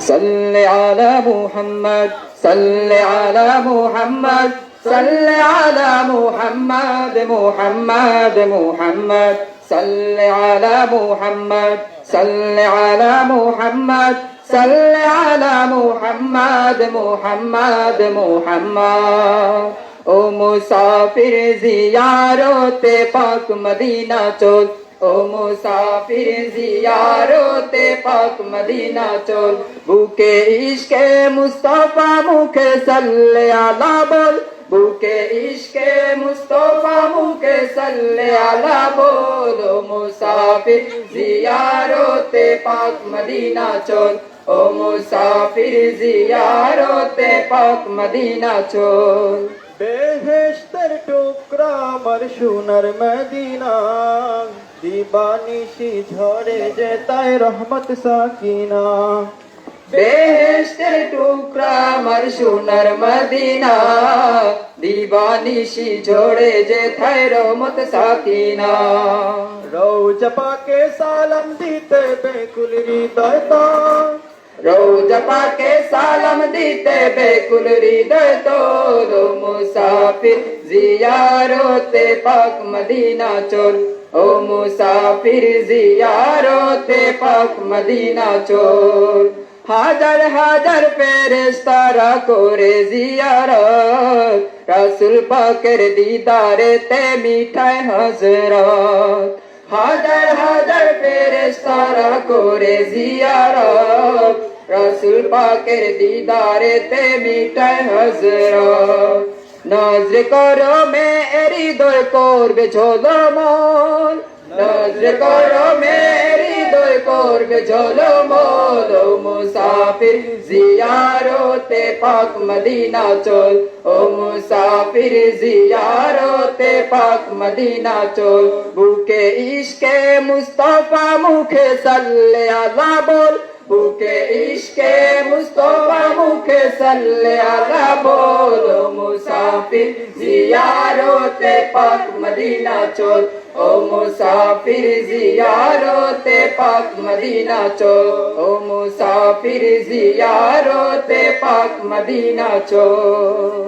صل على محمد صل على محمد صل على محمد محمد محمد صل على محمد صل على محمد صل على محمد محمد محمد ও মুসাফির জিয়ারতে পাক মদিনা চল ও মুসাফির জিয়ারতে পাক মদিনা চল। বুকে ইশকে মুস্তাফা, মুখে সাল্লে আলা বল। বুকে ইশকে মুস্তাফা, মুখে সাল্লে আলা বল। ও মুসাফির জিয়ারতে পাক মদিনা চল। ও মুসাফির জিয়ারতে পাক মদিনা চল। বেহেশতের টুকরা আমার সোনার মদিনা। দিবানিশি ঝরে যে তাই রহমত সাকিনা। বেহেশতের টুকরা আমার সোনার মদিনা। দিবানিশি ঝোড়ে যে থাই রহমত সাকিনা। রৌজ পাকে সালাম দিতে বেকুল হৃদয় রোজ পাকে সালাম দিতে বেকুল হৃদয় তোর মুসাফির, জিয়ারতে পাক মদিনা চল। ও মুসাফির, জিয়ারতে পাক মদিনা চল। হাজার হাজার ফেরেশতারা করে জিয়ারত, রাসুল পাকের দিদারে তে মিঠাই হজরত হাজার হাজার ফেরেস্তারা করে জিয়ারত। রসুল পাকের দিদারে তে মিঠাই হজরত নজর করো মে হৃদয় করবে ঝোলমল। নজর করো মে হৃদয় করবে ঝোলমল মুসাফির জিয়ারতে পাক মদিনা চল। ও মুসাফির জিয়ারতে পাক মদিনা চল। বুকে ইশকে মুস্তফা মুখে সাল্লে আলা বল। বুকে ইশকে মুস্তফা মুখে সাল্লে আলা বল। মুসাফির জিয়ারতে পাক মদিনা চল। ও মুসাফির জিয়ারতে পাক মদিনা চল ও মুসাফির জিয়ারতে পাক মদিনা চল